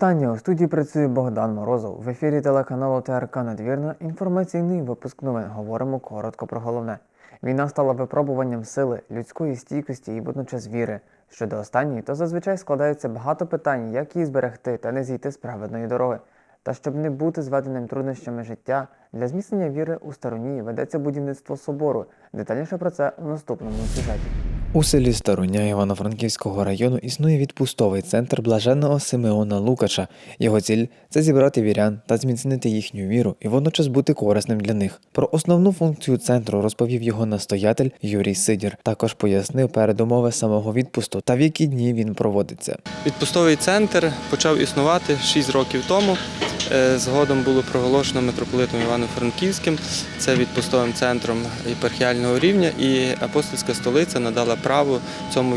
Вітання у студії працює Богдан Морозов. В ефірі телеканалу ТРК Надвірна. Інформаційний випуск новин. Говоримо коротко про головне. Війна стала випробуванням сили, людської стійкості і водночас віри. Щодо останньої, то зазвичай складається багато питань, як її зберегти та не зійти з праведної дороги. Та щоб не бути зведеним труднощами життя, для зміцнення віри у стороні ведеться будівництво собору. Детальніше про це у наступному сюжеті. У селі Старуня Івано-Франківського району існує відпустовий центр блаженного Симеона Лукача. Його ціль це зібрати вірян та зміцнити їхню віру і водночас бути корисним для них. Про основну функцію центру розповів його настоятель Юрій Сидір. Також пояснив передумови самого відпусту та в які дні він проводиться. Відпустовий центр почав існувати 6 років тому. Е, Згодом було проголошено митрополитом Івано-Франківським. Це відпустовим центром єпархіального рівня, і апостольська столиця надала право цьому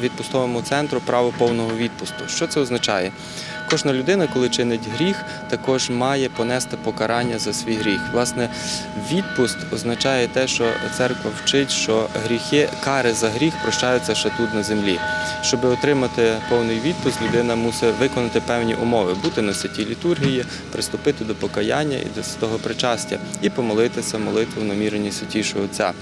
відпустовому центру право повного відпусту. Що це означає? Кожна людина, коли чинить гріх, також має понести покарання за свій гріх. Власне, відпуст означає те, що церква вчить, що гріхи, кари за гріх прощаються ще тут на землі. Щоб отримати повний відпуск, людина мусить виконати певні умови, бути на святій літургії, приступити до покаяння і до святого причастя, і помолитися молитву намірені святішого Отця.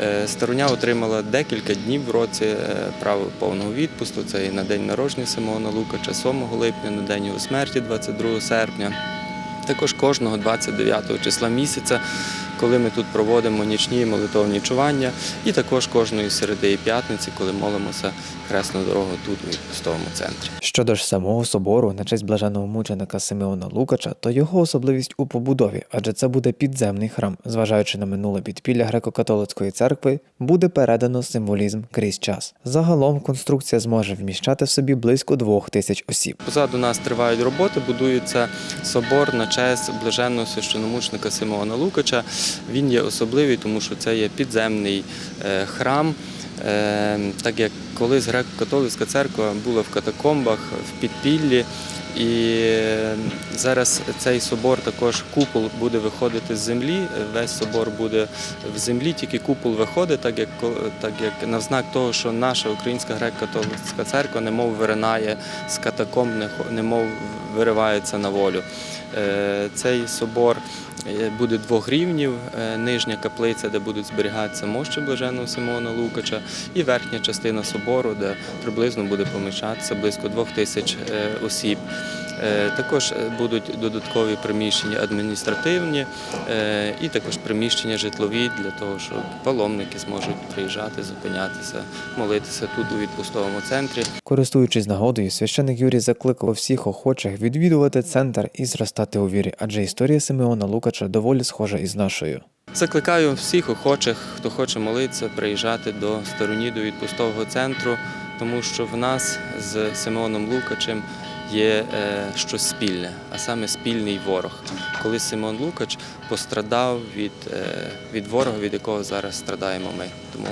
Е, Старуня отримала декілька днів в році е, право повного відпусту. Це і на день народження Симона Лукача, 7 липня, на день його смерті, 22 серпня. Також кожного 29 числа місяця, коли ми тут проводимо нічні молитовні чування, і також кожної середи і п'ятниці, коли молимося хресну дорогу тут у відпустовому центрі. Щодо ж самого собору на честь блаженого мученика Симеона Лукача, то його особливість у побудові, адже це буде підземний храм. Зважаючи на минуле підпілля греко-католицької церкви, буде передано символізм крізь час. Загалом конструкція зможе вміщати в собі близько двох тисяч осіб. Позаду нас тривають роботи, будується собор на честь блаженного священомучника Симеона Лукача. Він є особливий, тому що це є підземний е, храм. Е, Так як колись греко-католицька церква була в катакомбах, в підпіллі, і е, зараз цей собор також купол буде виходити з землі. Весь собор буде в землі, тільки купол виходить, так як так як на знак того, що наша українська греко-католицька церква немов виринає з катакомб, немов виривається на волю. Цей собор буде двох рівнів: Е, нижня каплиця, де будуть зберігатися мощі блаженного Симона Лукача, і верхня частина собору, де приблизно буде помічатися близько двох тисяч е, осіб. Е, Також е, будуть додаткові приміщення адміністративні е, і також приміщення житлові для того, щоб паломники зможуть приїжджати, зупинятися, молитися тут у відпустовому центрі. Користуючись нагодою, священик Юрій закликав всіх охочих відвідувати центр і зростати у вірі, адже історія Симеона Лукача доволі схожа із нашою. Закликаю всіх охочих, хто хоче молитися, приїжджати до стороні до відпустового центру, тому що в нас з Симеоном Лукачем є е, щось спільне, а саме спільний ворог. Коли Симон Лукач пострадав від, е, від ворога, від якого зараз страдаємо ми. Тому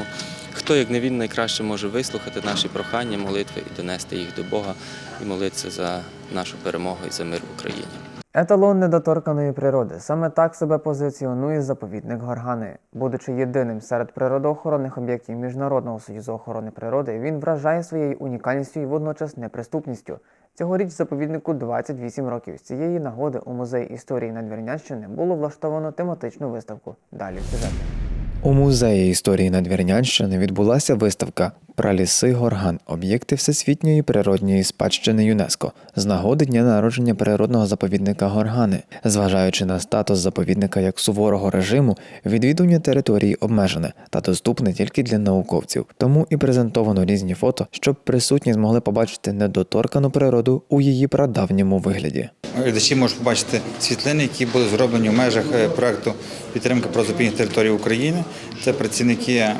хто, як не він, найкраще може вислухати наші прохання, молитви і донести їх до Бога і молитися за нашу перемогу і за мир в Україні. Еталон недоторканої природи. Саме так себе позиціонує заповідник Горгани. Будучи єдиним серед природоохоронних об'єктів Міжнародного союзу охорони природи, він вражає своєю унікальністю і водночас неприступністю. Цьогоріч заповіднику 28 років. З цієї нагоди у музеї історії Надвірнянщини було влаштовано тематичну виставку. Далі в сюжеті. У музеї історії Надвірнянщини відбулася виставка Праліси Горган об'єкти всесвітньої природньої спадщини ЮНЕСКО з нагоди дня народження природного заповідника Горгани. Зважаючи на статус заповідника як суворого режиму, відвідування території обмежене та доступне тільки для науковців. Тому і презентовано різні фото, щоб присутні змогли побачити недоторкану природу у її прадавньому вигляді. Глядачі можуть побачити світлини, які були зроблені в межах е, проекту підтримка прозапільних територій України. Це працівники е,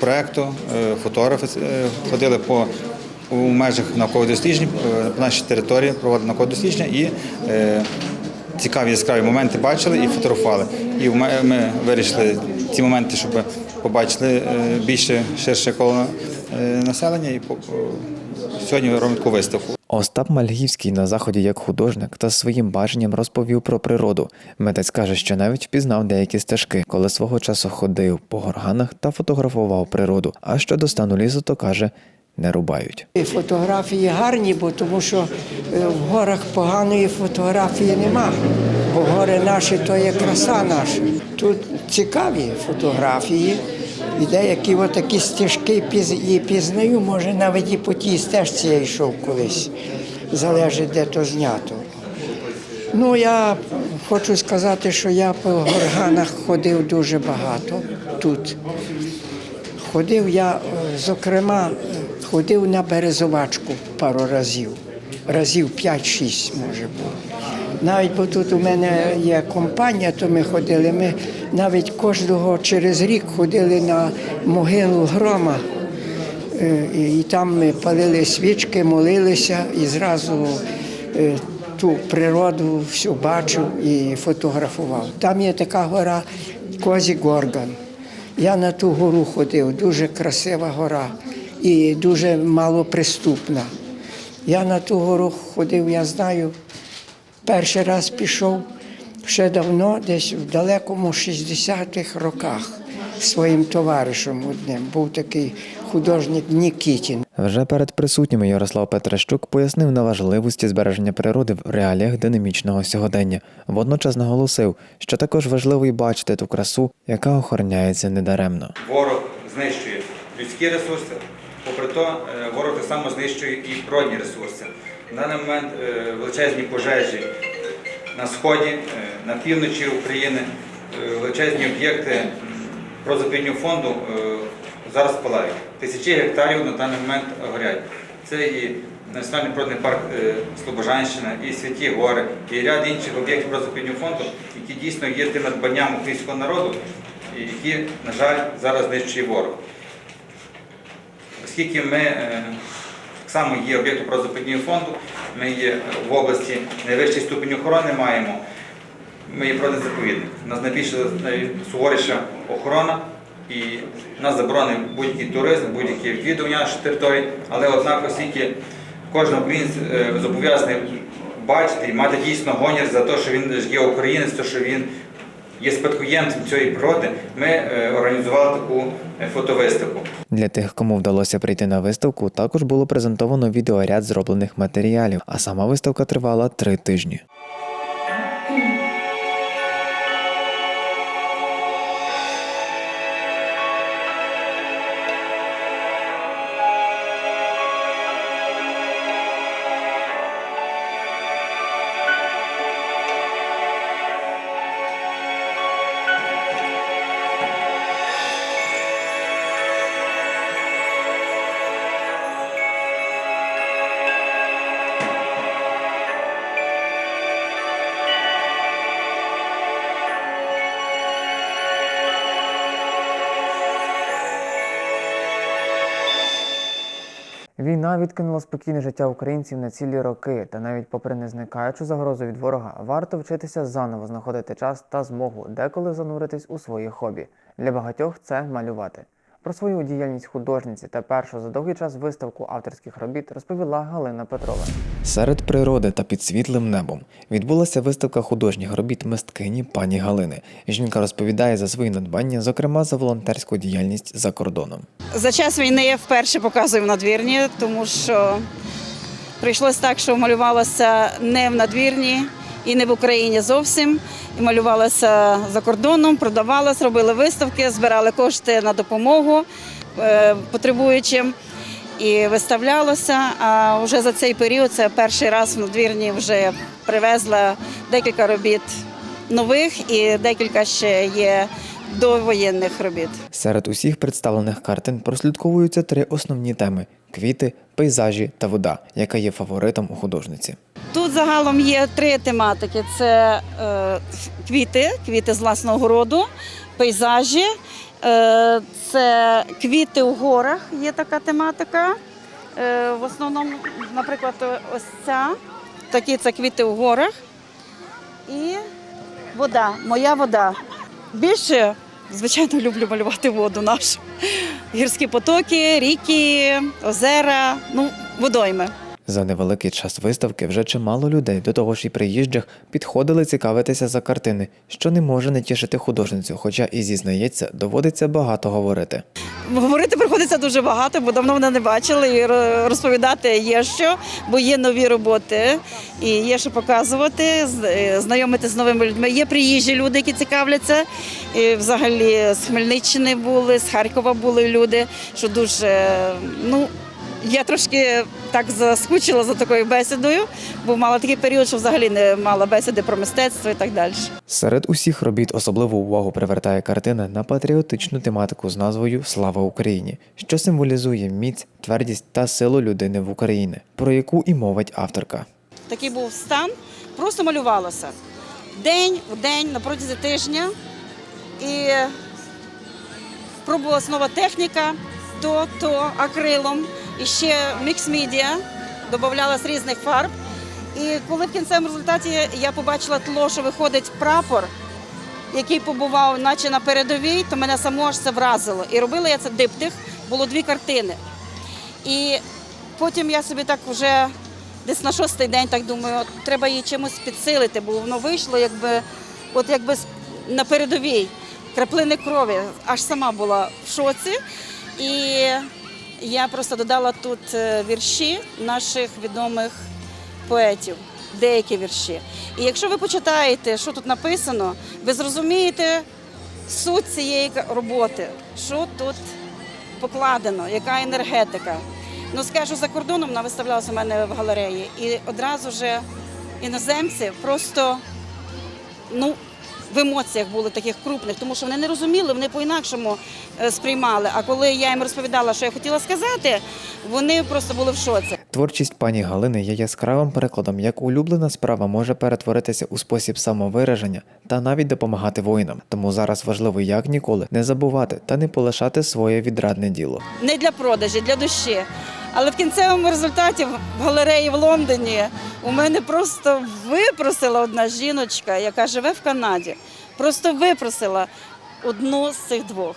проекту, е, фотографи е, ходили по у межах наукових досліджень по нашій території, проводили наукові дослідження і цікаві яскраві моменти бачили і фотографували. І ми вирішили ці моменти, щоб побачили більше ширше коло населення. І сьогодні робимо таку виставку. Остап Мальгівський на заході як художник та своїм баченням розповів про природу. Митець каже, що навіть впізнав деякі стежки, коли свого часу ходив по горганах та фотографував природу. А щодо стану лісу, то каже, не рубають. Фотографії гарні, бо тому що е, в горах поганої фотографії нема. Бо гори наші то є краса наша. Тут цікаві фотографії. І деякі отакі стежки і пізнаю, може навіть і по тій стежці я йшов колись. Залежить, де то знято. Ну, я хочу сказати, що я по горганах ходив дуже багато тут. Ходив я, зокрема, ходив на березовачку пару разів. Разів 5-6, може було. Навіть бо тут у мене є компанія, то ми ходили. Ми навіть кожного через рік ходили на могилу грома. Е, І там ми палили свічки, молилися і зразу е, ту природу всю бачив і фотографував. Там є така гора Козі Горган. Я на ту гору ходив, дуже красива гора і дуже малоприступна. Я на ту гору ходив, я знаю, перший раз пішов ще давно, десь в далекому 60-х роках своїм товаришем одним. Був такий художник Нікітін. Вже перед присутніми Ярослав Петрещук пояснив на важливості збереження природи в реаліях динамічного сьогодення. Водночас наголосив, що також важливо й бачити ту красу, яка охороняється недаремно. Ворог знищує людські ресурси, попри то е, ворог так само знищує і природні ресурси. На даний момент е, величезні пожежі на сході, е, на півночі України, е, величезні об'єкти м, прозапільного фонду зараз палають. Тисячі гектарів на даний момент горять. Це і Національний природний парк Слобожанщина, і Святі Гори, і ряд інших об'єктів прозапільного фонду, які дійсно є тим надбанням українського народу, і які, на жаль, зараз знищує ворог. Оскільки ми само є об'єктом природозапитного фонду, ми є в області найвищий ступінь охорони маємо, ми є природний заповідник. У нас найбільша найсуворіша охорона і нас заборонений будь-який туризм, будь-які відвідування нашої території, але однак, оскільки кожен українець е, зобов'язаний бачити і мати дійсно гонір за те, що він є українець, те, що він є спадкоємцем цієї природи, ми е, організували таку е, фотовиставку. Для тих, кому вдалося прийти на виставку, також було презентовано відеоряд зроблених матеріалів, а сама виставка тривала три тижні. Відкинула спокійне життя українців на цілі роки, та навіть попри незникаючу загрозу від ворога, варто вчитися заново знаходити час та змогу деколи зануритись у свої хобі. Для багатьох це малювати. Про свою діяльність художниці та першу за довгий час виставку авторських робіт розповіла Галина Петрова. Серед природи та під світлим небом відбулася виставка художніх робіт мисткині пані Галини. Жінка розповідає за свої надбання, зокрема за волонтерську діяльність за кордоном. За час війни я вперше показую в надвірні, тому що прийшлося так, що малювалася не в надвірні і не в Україні зовсім. І малювалася за кордоном, продавалася, робили виставки, збирали кошти на допомогу е, потребуючим і виставлялося. А вже за цей період це перший раз в надвірні вже привезла декілька робіт нових і декілька ще є довоєнних робіт. Серед усіх представлених картин прослідковуються три основні теми: квіти, пейзажі та вода, яка є фаворитом у художниці. Тут загалом є три тематики: це е, квіти, квіти з власного городу, пейзажі, е, це квіти у горах, є така тематика. Е, в основному, наприклад, ось ця, такі це квіти у горах. І вода, моя вода. Більше, звичайно, люблю малювати воду нашу. Гірські потоки, ріки, озера, ну, водойми. За невеликий час виставки вже чимало людей, до того ж і приїжджих, підходили цікавитися за картини, що не може не тішити художницю, хоча і зізнається, доводиться багато говорити. Говорити приходиться дуже багато, бо давно мене не бачили. І розповідати є що, бо є нові роботи і є що показувати, е, знайомити з новими людьми. Є приїжджі люди, які цікавляться. І взагалі з Хмельниччини були, з Харкова були люди, що дуже ну. Я трошки так заскучила за такою бесідою, бо мала такий період, що взагалі не мала бесіди про мистецтво і так далі. Серед усіх робіт особливу увагу привертає картина на патріотичну тематику з назвою Слава Україні, що символізує міць, твердість та силу людини в Україні, про яку і мовить авторка. такий був стан, просто малювалося. День в день на протязі тижня. І пробувалася нова техніка, то, то акрилом, і ще мікс-медіа, додавала з різних фарб. І коли в кінцевому результаті я побачила тло, що виходить прапор, який побував, наче на передовій, то мене само аж це вразило. І робила я це диптих, було дві картини. І потім я собі так вже десь на шостий день так думаю, от треба її чимось підсилити, бо воно вийшло якби, от якби на передовій краплини крові. Аж сама була в шоці. І я просто додала тут е, вірші наших відомих поетів, деякі вірші. І якщо ви почитаєте, що тут написано, ви зрозумієте суть цієї роботи, що тут покладено, яка енергетика. Ну, скажу, за кордоном вона виставлялася у мене в галереї, і одразу ж іноземці просто ну, в емоціях були таких крупних, тому що вони не розуміли, вони по-інакшому е, сприймали. А коли я їм розповідала, що я хотіла сказати, вони просто були в шоці. Творчість пані Галини є яскравим прикладом, як улюблена справа може перетворитися у спосіб самовираження та навіть допомагати воїнам. Тому зараз важливо як ніколи не забувати та не полишати своє відрадне діло. не для продажі, для душі. Але в кінцевому результаті в галереї в Лондоні у мене просто випросила одна жіночка, яка живе в Канаді. Просто випросила одну з цих двох.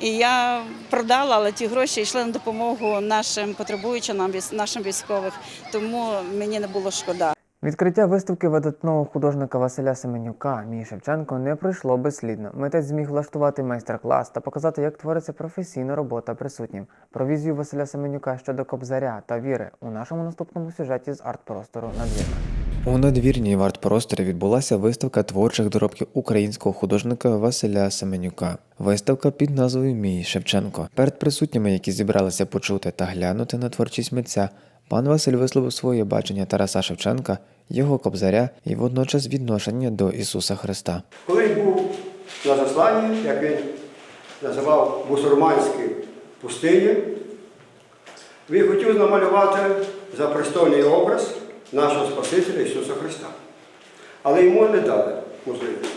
І я продала, але ті гроші йшли на допомогу нашим потребуючим, нашим військових, тому мені не було шкода. Відкриття виставки видатного художника Василя Семенюка Мій Шевченко не пройшло безслідно. Митець зміг влаштувати майстер-клас та показати, як твориться професійна робота присутнім. Про візію Василя Семенюка щодо кобзаря та віри у нашому наступному сюжеті з арт-простору надвірна. У надвірній в арт-просторі відбулася виставка творчих доробків українського художника Василя Семенюка. Виставка під назвою Мій Шевченко. Перед присутніми, які зібралися почути та глянути на творчість митця, пан Василь висловив своє бачення Тараса Шевченка, його кобзаря і водночас відношення до Ісуса Христа. Коли він був на засланні, як він називав мусульманські пустині, він хотів намалювати запрестольний образ нашого Спасителя Ісуса Христа. Але йому не дали можливість.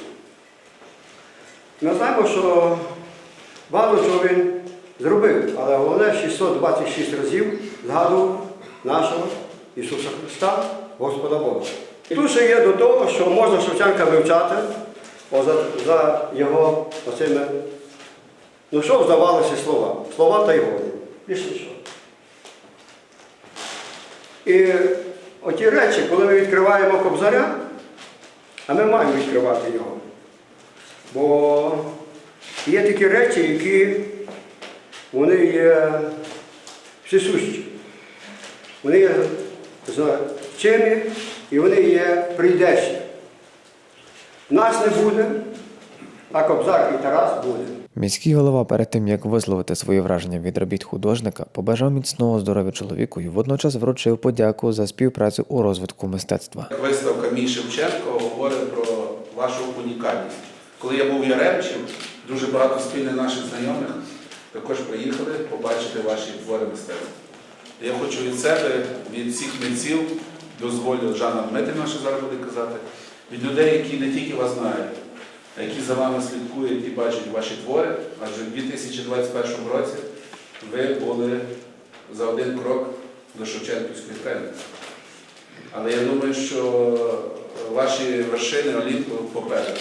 Ми знаємо, що багато чого він зробив, але головне 626 разів згадував нашого Ісуса Христа, Господа Бога. І тут ще є до того, що можна Шевченка вивчати за, за його оцими, ну що здавалося слова? Слова та й годі. Що. І оті речі, коли ми відкриваємо кобзаря, а ми маємо відкривати його. Бо є такі речі, які вони є всесущі. Вони є значимі і вони є прийдешні. Нас не буде, а Кобзар і Тарас буде. Міський голова перед тим як висловити свої враження від робіт художника, побажав міцного здоров'я чоловіку і водночас вручив подяку за співпрацю у розвитку мистецтва. Виставка Мій Шевченко говорить про вашу унікальність. Коли я був в Яремчі, дуже багато спільних наших знайомих також приїхали побачити ваші твори мистецтва. Я хочу від себе, від всіх митців, дозволю Жанна Дмитрівна, що зараз буде казати, від людей, які не тільки вас знають, а які за вами слідкують і бачать ваші твори, адже в 2021 році ви були за один крок до Шевченківської премії. Але я думаю, що ваші вершини Олімпу попереду.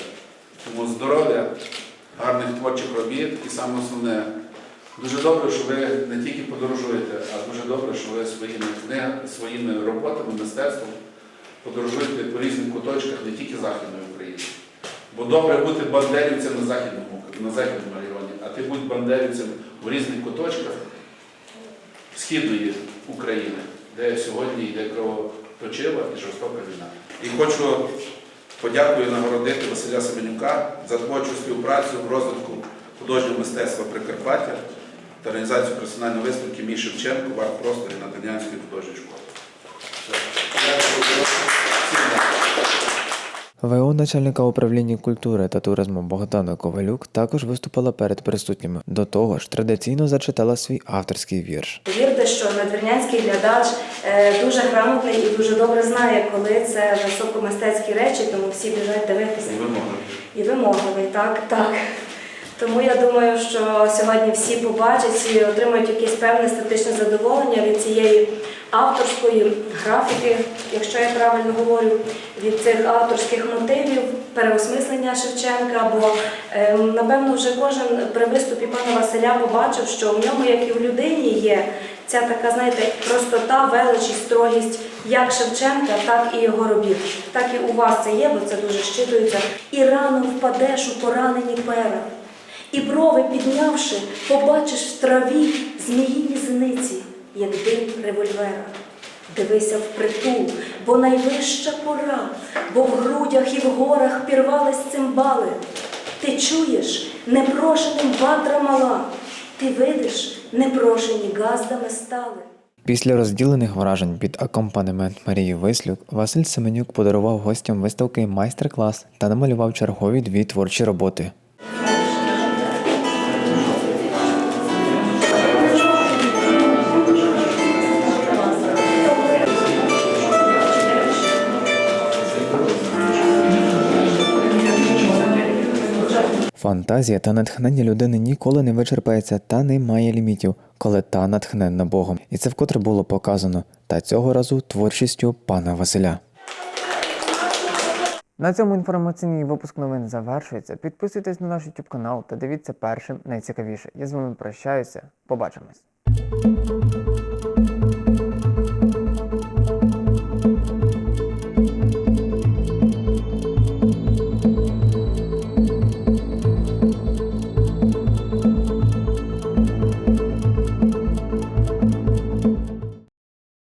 Тому здоров'я, гарних творчих робіт і саме основне Дуже добре, що ви не тільки подорожуєте, а дуже добре, що ви своїми книгами, своїми роботами, мистецтвом подорожуєте по різних куточках не тільки Західної України. Бо добре бути бандерівцем на західному, на західному районі, а ти будь бандерівцем в різних куточках східної України, де сьогодні йде кровоточива і жорстока війна. І хочу подякую нагородити Василя Семенюка за творчу співпрацю в розвитку художнього мистецтва Прикарпаття та організацію персональної виставки Мій Шевченко в арт-просторі. Все. Дякую. Всім дякую. ВО начальника управління культури та туризму Богдана Ковалюк також виступила перед присутніми. До того ж, традиційно зачитала свій авторський вірш. Повірте, що надвірнянський глядач е, дуже грамотний і дуже добре знає, коли це високомистецькі речі, тому всі біжать дивитися. І вимоги. І вимогливий, так, так. Тому я думаю, що сьогодні всі побачать, всі отримають якесь певне естетичне задоволення від цієї авторської графіки, якщо я правильно говорю, від цих авторських мотивів, переосмислення Шевченка. Бо е, напевно вже кожен при виступі пана Василя побачив, що в ньому, як і в людині, є ця така, знаєте, простота, велич і строгість як Шевченка, так і його робіт. Так і у вас це є, бо це дуже щитується. І рано впадеш у поранені пера. І брови піднявши, побачиш в траві зміїні зениці, як дим револьвера. Дивися впритул, бо найвища пора, бо в грудях і в горах пірвались цимбали. Ти чуєш, непрошеним ватра мала, ти видиш, непрошені газдами стали. Після розділених вражень під акомпанемент Марії Вислюк Василь Семенюк подарував гостям виставки майстер-клас та намалював чергові дві творчі роботи. Фантазія та натхнення людини ніколи не вичерпається та не має лімітів, коли та натхненна Богом. І це вкотре було показано. Та цього разу творчістю пана Василя. На цьому інформаційний випуск новин завершується. Підписуйтесь на наш YouTube канал та дивіться першим найцікавіше. Я з вами прощаюся. Побачимось.